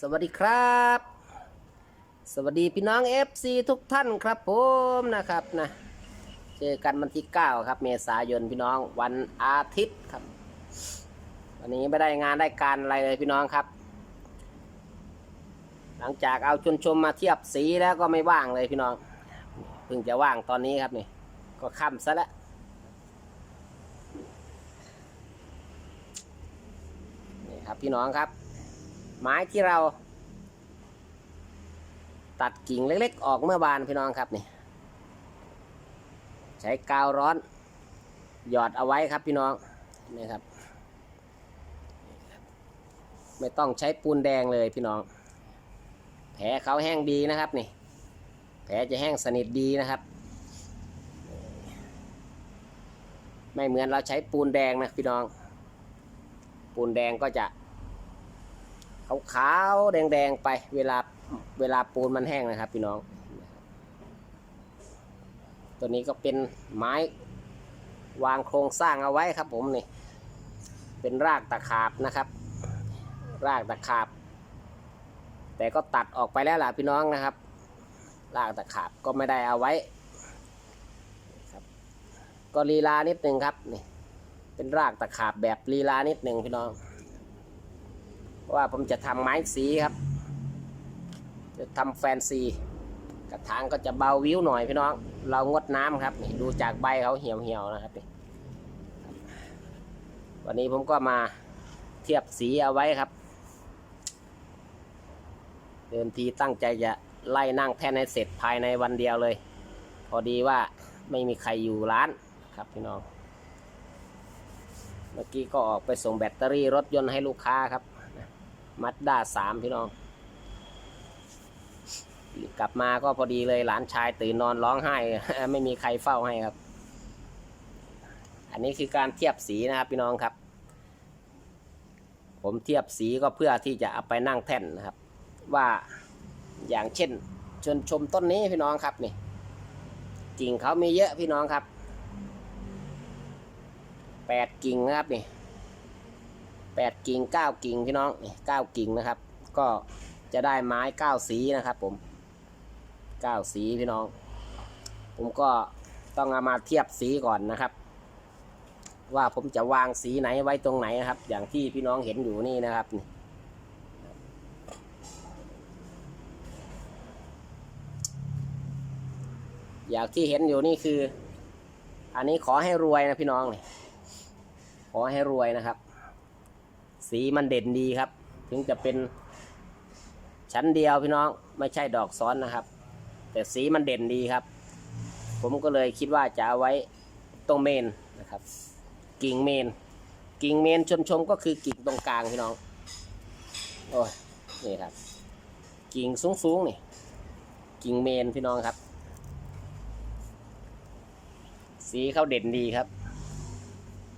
สวัสดีครับ สวัสดีพี่น้อง FC ทุกท่านครับผมนะครับนะเจอกันวันที่ 9 ครับ เมษายนพี่น้องวันอาทิตย์ครับ วันนี้ไม่ได้งานได้การอะไรเลยพี่น้องครับ หลังจากเอาชนชมมาเทียบสีแล้วก็ไม่ว่างเลยพี่น้องเพิ่งจะว่างตอนนี้ครับนี่ ก็ค่ำซะแล้วนี่ครับพี่น้องครับ ไม้ที่เราตัดกิ่งเล็ก ๆ ออกเมื่อบานพี่น้องครับนี่ ใช้กาวร้อน หยอดเอาไว้ครับพี่น้องนี่ครับ ไม่ต้องใช้ปูนแดงเลยพี่น้อง แผลเขาแห้งดีนะครับนี่ แผลจะแห้งสนิทดีนะครับ ไม่เหมือนเราใช้ปูนแดงนะพี่น้อง ปูนแดงก็จะ ขาวๆแดงๆไปเวลาเวลาปูนมันแห้งนะครับ พี่น้อง ตัวนี้ก็เป็นไม้วางโครงสร้างเอาไว้ครับ ผมนี่ เป็นรากตะขาบนะครับ รากตะขาบ แต่ก็ตัดออกไปแล้วล่ะพี่น้องนะครับ รากตะขาบก็ไม่ได้เอาไว้ครับ ก็ลีลานิดหนึ่งครับนี่ เป็นรากตะขาบแบบลีลานิดหนึ่งพี่น้อง ว่าผมจะทำไม้สีครับ จะทำแฟนซี กระถางก็จะเบาวิวหน่อยพี่น้อง เรางดน้ำครับนี่ดูจากใบเขาเหี่ยวเหี่ยวนะครับนี่วันนี้ผมก็มาเทียบสีเอาไว้ครับ เดิมทีตั้งใจจะไล่นั่งแท่นให้เสร็จภายในวันเดียวเลย พอดีว่าไม่มีใครอยู่ร้านครับพี่น้อง เมื่อกี้ก็ออกไปส่งแบตเตอรี่รถยนต์ให้ลูกค้าครับ มัดด้าสามพี่น้อง กลับมาก็พอดีเลยหลานชายตื่นนอนร้องไห้ ไม่มีใครเฝ้าให้ครับ อันนี้คือการเทียบสีนะครับพี่น้องครับ ผมเทียบสีก็เพื่อที่จะเอาไปนั่งแท่นนะครับ ว่าอย่างเช่นชนชมต้นนี้พี่น้องครับนี่กิ่งเขามีเยอะพี่น้องครับแปดกิ่งนะครับนี่ แปดกิ่งเก้ากิ่งพี่น้องนี่เก้ากิ่งนะครับ ก็จะได้ไม้เก้าสีนะครับผมเก้าสีพี่น้อง ผมก็ต้องเอามาเทียบสีก่อนนะครับ ว่าผมจะวางสีไหนไว้ตรงไหนนะครับ อย่างที่พี่น้องเห็นอยู่นี่นะครับนี่อย่างที่เห็นอยู่นี่คือ อันนี้ขอให้รวยนะพี่น้อง ขอให้รวยนะครับ สีมันเด่นดีครับ ถึงจะเป็นชั้นเดียวพี่น้องไม่ใช่ดอกซ้อนนะครับ แต่สีมันเด่นดีครับ ผมก็เลยคิดว่าจะเอาไว้ตรงเมนนะครับ กิ่งเมน กิ่งเมนชมชมก็คือกิ่งตรงกลางพี่น้องโอ้ยนี่ครับ กิ่งสูงสูงๆนี่กิ่งเมนพี่น้องครับ สีเขาเด่นดีครับ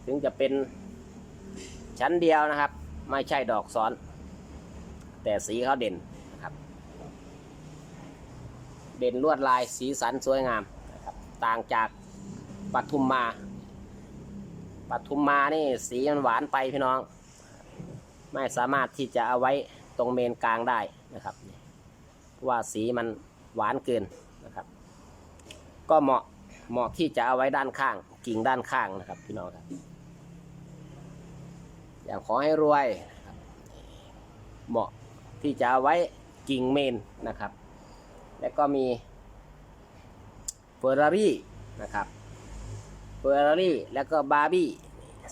ถึงจะเป็นชั้นเดียวนะครับ ไม่ใช่ดอกซ้อน แต่สีเขาเด่นนะครับ เด่นลวดลายสีสันสวยงามนะครับต่างจากปทุมมาปทุมมานี่สีมันหวานไปพี่น้อง ไม่สามารถที่จะเอาไว้ตรงเมนกลางได้นะครับเพราะว่าสีมันหวานเกินนะครับ ก็เหมาะเหมาะที่จะเอาไว้ด้านข้างกิ่งด้านข้างนะครับพี่น้องครับ อยางขอให้รวยเหมาะที่จะเอาไว้กิ่งเมนนะครับ แล้วก็มีเฟอร์รารี่นะครับเฟอร์รารี่แล้วก็บาร์บี้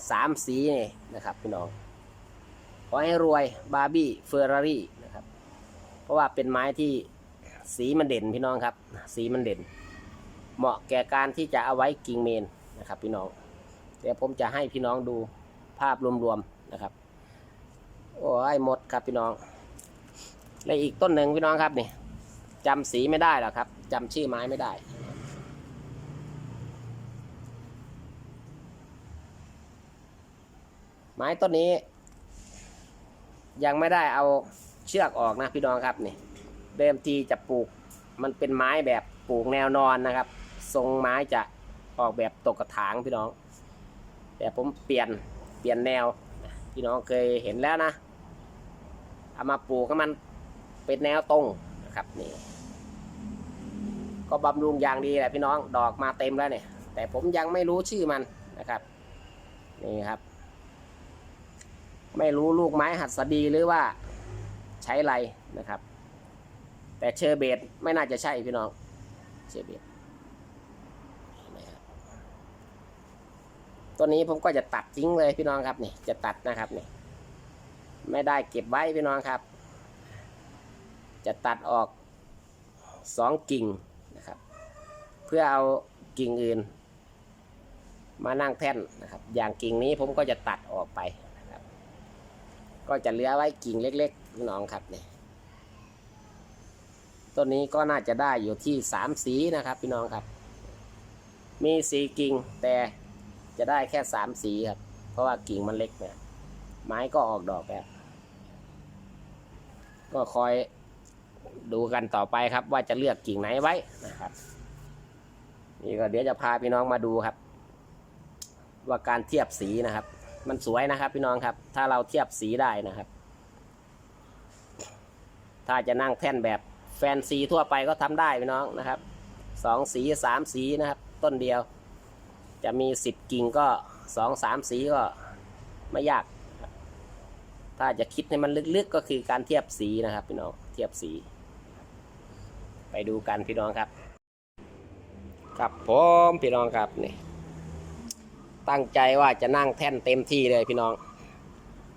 สามสีนี่นะครับพี่น้องขอให้รวยบาร์บี้เฟอร์รารี่นะครับ เพราะว่าเป็นไม้ที่สีมันเด่นพี่น้องครับ สีมันเด่น เหมาะแก่การที่จะเอาไว้กิ่งเมนนะครับ พี่น้องเดี๋ยวผมจะให้พี่น้องดูภาพรวม นะครับ โอ้ยหมดครับพี่น้อง และอีกต้นหนึ่งพี่น้องครับนี่จำสีไม่ได้หรอกครับจำชื่อไม้ไม่ได้ไม้ต้นนี้ ยังไม่ได้เอาเชือกออกนะพี่น้องครับนี่เดิมทีจะปลูกมันเป็นไม้แบบปลูกแนวนอนนะครับ ทรงไม้จะออกแบบตกกระถางพี่น้อง แต่ผมเปลี่ยนเปลี่ยนแนว พี่น้องเคยเห็นแล้วนะ เอามาปลูกให้มันเป็นแนวตรงนะครับนี่ ก็บำรุงอย่างดีแหละพี่น้องดอกมาเต็มแล้วเนี่ย แต่ผมยังไม่รู้ชื่อมันนะครับ นี่ครับ ไม่รู้ลูกไม้หัดสดีหรือว่าใช้ไรนะครับ แต่เชอร์เบตไม่น่าจะใช่พี่น้องเชอร์เบตนะครับ ตัวนี้ผมก็จะตัดทิ้งเลยพี่น้องครับนี่จะตัดนะครับนี่ไม่ได้เก็บไว้พี่น้องครับ จะตัดออกสองกิ่งนะครับ เพื่อเอากิ่งอื่น มานั่งแท่นนะครับ อย่างกิ่งนี้ผมก็จะตัดออกไปนะครับ ก็จะเหลือไว้กิ่งเล็กๆพี่น้องครับนี่ต้นนี้ก็น่าจะได้อยู่ที่สามสีนะครับ พี่น้องครับ มีสีกิ่งแต่ จะได้แค่สามสีครับ เพราะว่ากิ่งมันเล็กเนี่ย ไม้ก็ออกดอกแล้ว ก็คอยดูกันต่อไปครับ ว่าจะเลือกกิ่งไหนไว้นะครับ นี่ก็เดี๋ยวจะพาพี่น้องมาดูครับ ว่าการเทียบสีนะครับ มันสวยนะครับ พี่น้องครับ ถ้าเราเทียบสีได้นะครับ ถ้าจะนั่งแท่นแบบแฟนซีทั่วไปก็ทำได้พี่น้องนะครับสองสีสามสีนะครับ ต้นเดียว จะมีสิบกิ่งก็สองสามสีก็ไม่ยาก ถ้าจะคิดให้มันลึกๆก็คือการเทียบสีนะครับพี่น้องเทียบสี ไปดูกันพี่น้องครับ ครับผมพี่น้องครับนี่ตั้งใจว่าจะนั่งแท่นเต็มที่เลยพี่น้อง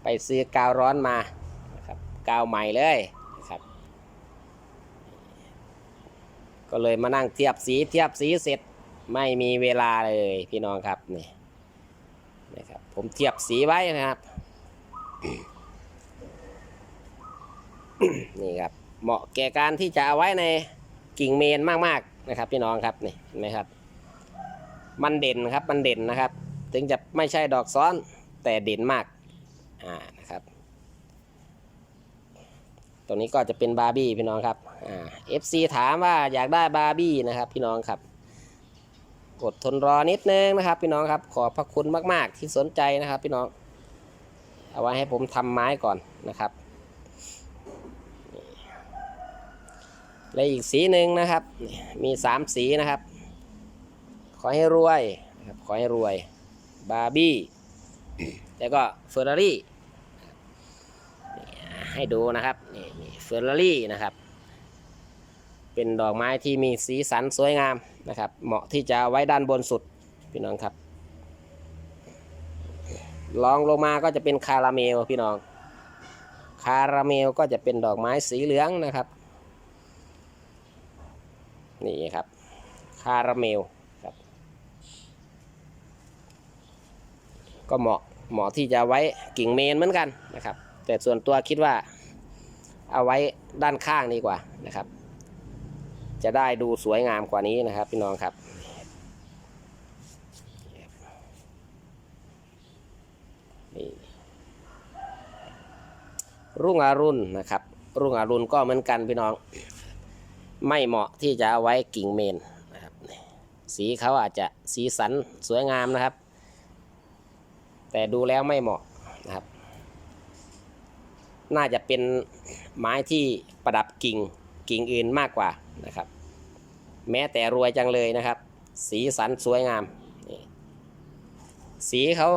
ไปซื้อกาวร้อนมาครับกาวใหม่เลยครับ ก็เลยมานั่งเทียบสีเทียบสีเสร็จ ไม่มีเวลาเลยพี่น้องครับนี่นะครับผมเทียบสีไว้นะครับ นี่ครับ เหมาะแก่การที่จะเอาไว้ในกิ่งเมนมากๆนะครับ พี่น้องครับนี่เห็นไหมครับ มันเด่นครับมันเด่นนะครับ ถึงจะไม่ใช่ดอกซ้อนแต่เด่นมากอ่านะครับตรงนี้ก็จะเป็นบาร์บี้พี่น้องครับอ่า FC ถามว่าอยากได้บาร์บี้นะครับ พี่น้องครับ อดทนรอนิดนึงนะครับ พี่น้องครับขอบพระคุณมาก ๆ ที่สนใจนะครับ พี่น้อง เอาไว้ให้ผมทำไม้ก่อนนะครับ และอีกสีหนึ่งนะครับ มีสามสีนะครับ ขอให้รวยนะครับขอให้รวยบาร์บี้แล้วก็เฟอร์รารี่ให้ดูนะครับนี่เฟอร์รารี่นะครับ เป็นดอกไม้ที่มีสีสันสวยงามนะครับ เหมาะที่จะไว้ด้านบนสุดพี่น้องครับลองลงมาก็จะเป็นคาราเมลพี่น้อง คาราเมลก็จะเป็นดอกไม้สีเหลืองนะครับ นี่ครับ คาราเมลครับ ก็เหมาะเหมาะที่จะไว้กิ่งเมนเหมือนกันนะครับ แต่ส่วนตัวคิดว่าเอาไว้ด้านข้างดีกว่านะครับ จะได้ดูสวยงามกว่านี้นะครับ พี่น้องครับนี่รุ่งอรุณนะครับ รุ่งอรุณก็เหมือนกันพี่น้อง ไม่เหมาะที่จะเอาไว้กิ่งเมนนะครับ สีเขาอาจจะสีสันสวยงามนะครับ แต่ดูแล้วไม่เหมาะนะครับ น่าจะเป็นไม้ที่ประดับกิ่งกิ่งอื่นมากกว่า นะครับ แม้แต่รวยจังเลยนะครับ สีสันสวยงาม สีเขา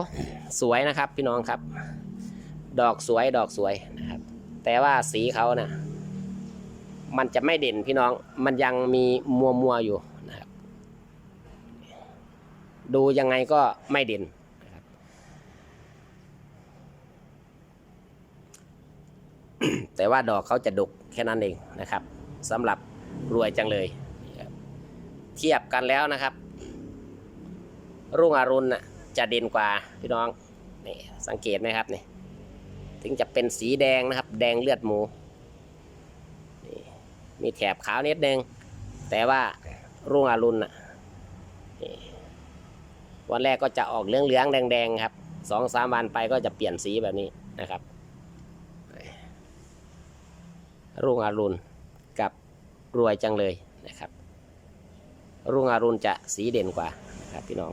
สวยนะครับพี่น้องครับ ดอกสวยดอกสวยนะครับ แต่ว่าสีเขานะ่ะมันจะไม่เด่นพี่น้อง มันยังมีมัวมัวอยู่นะครับ ดูยังไงก็ไม่เด่นนะครับแต่ว่าดอกเขาจะดกแค่นั้นเองนะครับสำหรับ รวยจังเลย เทียบกันแล้วนะครับ รุ่งอรุณจะเด่นกว่าพี่น้องนี่สังเกตไหมครับนี่ถึงจะเป็นสีแดงนะครับ แดงเลือดหมูมีแถบขาวนิดนึงแต่ว่ารุ่งอรุณวันแรกก็จะออกเหลืองๆแดงๆครับสองสามวันไปก็จะเปลี่ยนสีแบบนี้นะครับ รุ่งอรุณ รวยจังเลยนะครับ รุ่งอรุณจะสีเด่นกว่านะครับพี่น้อง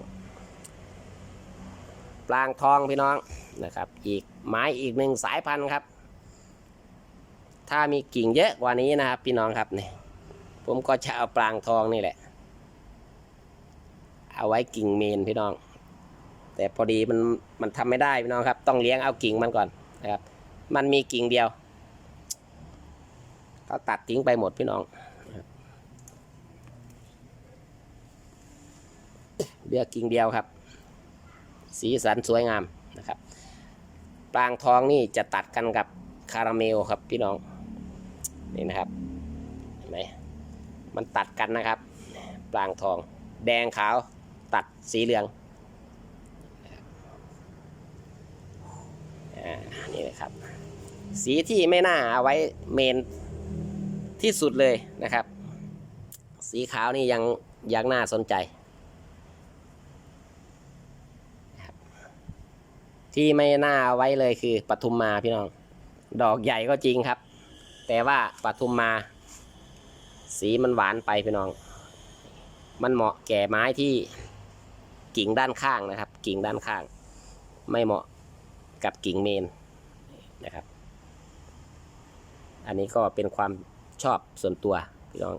ปลางทองพี่น้องนะครับ อีกไม้อีกหนึ่งสายพันธุ์ครับ ถ้ามีกิ่งเยอะกว่านี้นะครับ พี่น้องครับนี่ผมก็จะเอาปรางทองนี่แหละ เอาไว้กิ่งเมนพี่น้องแต่พอดีมันมันทำไม่ได้พี่น้องครับ ต้องเลี้ยงเอากิ่งมันก่อนนะครับ มันมีกิ่งเดียวก็ตัดทิ้งไปหมดพี่น้อง นะครับเหลือกกิ่งเดียวครับ สีสันสวยงามนะครับปรางทองนี่จะตัดกันกับคาราเมลครับพี่น้องนี่นะครับเห็นไหมมันตัดกันนะครับปรางทอง แดงขาวตัดสีเหลืองนี่นะครับ สีที่ไม่น่าเอาไว้เมนที่สุดเลยนะครับ สีขาวนี่ยังยังน่าสนใจ ที่ไม่น่าไว้เลยคือปทุมมาพี่น้อง ดอกใหญ่ก็จริงครับ แต่ว่าปทุมมา สีมันหวานไปพี่น้อง มันเหมาะแก่ไม้ที่กิ่งด้านข้างนะครับ กิ่งด้านข้าง ไม่เหมาะกับกิ่งเมนนะครับ อันนี้ก็เป็นความชอบส่วนตัวพี่น้อง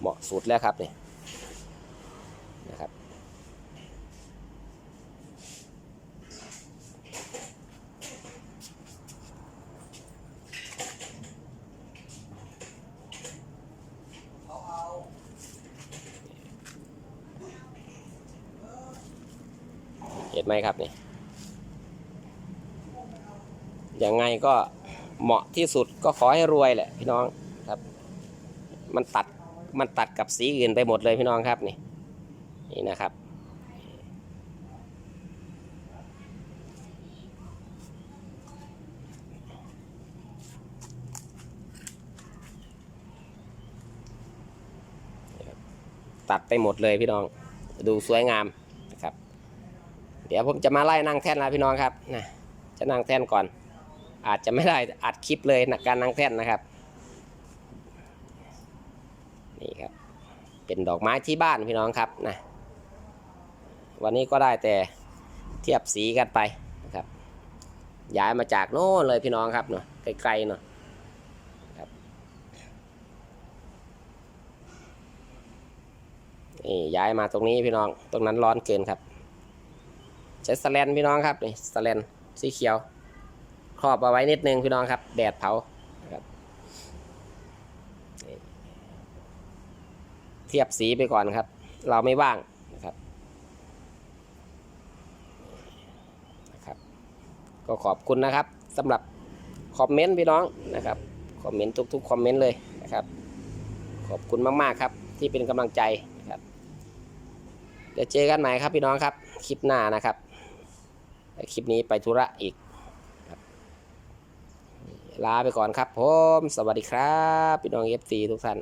เหมาะ สุดแล้วครับนี่นะครับเห็นไหมครับนี่ยังไงก็เหมาะที่สุดก็ขอให้รวยแหละพี่น้องครับ มันตัด มันตัดกับสีอื่นไปหมดเลยพี่น้องครับนี่นี่นะครับ ตัดไปหมดเลยพี่น้องดูสวยงามนะครับ เดี๋ยวผมจะมาไล่นั่งแท่นแล้วพี่น้องครับนะจะนั่งแท่นก่อน อาจจะไม่ได้อัดคลิปเลยนะการนั่งแท่นนะครับ นี่ครับ เป็นดอกไม้ที่บ้านพี่น้องครับนะวันนี้ก็ได้แต่เทียบสีกันไปนะครับ ย้ายมาจากโน่นเลยพี่น้องครับเนาะไกลๆเนาะครับนี่ย้ายมาตรงนี้พี่น้องตรงนั้นร้อนเกินครับ ใช้สแลนพี่น้องครับนี่สแลนสีเขียว ครอบเอาไว้นิดนึงพี่น้องครับ แดดเผานะครับ เทียบสีไปก่อนครับ เราไม่ว่างนะครับนะครับ ก็ขอบคุณนะครับสำหรับคอมเมนต์พี่น้องนะครับคอมเมนต์ทุกๆคอมเมนต์เลยนะครับ ขอบคุณมากๆครับ ที่เป็นกำลังใจนะครับเดี๋ยวเจอกันใหม่ครับพี่น้องครับ คลิปหน้านะครับ คลิปนี้ไปธุระอีกลาไปก่อนครับผม สวัสดีครับ พี่น้องเอฟซีทุกท่าน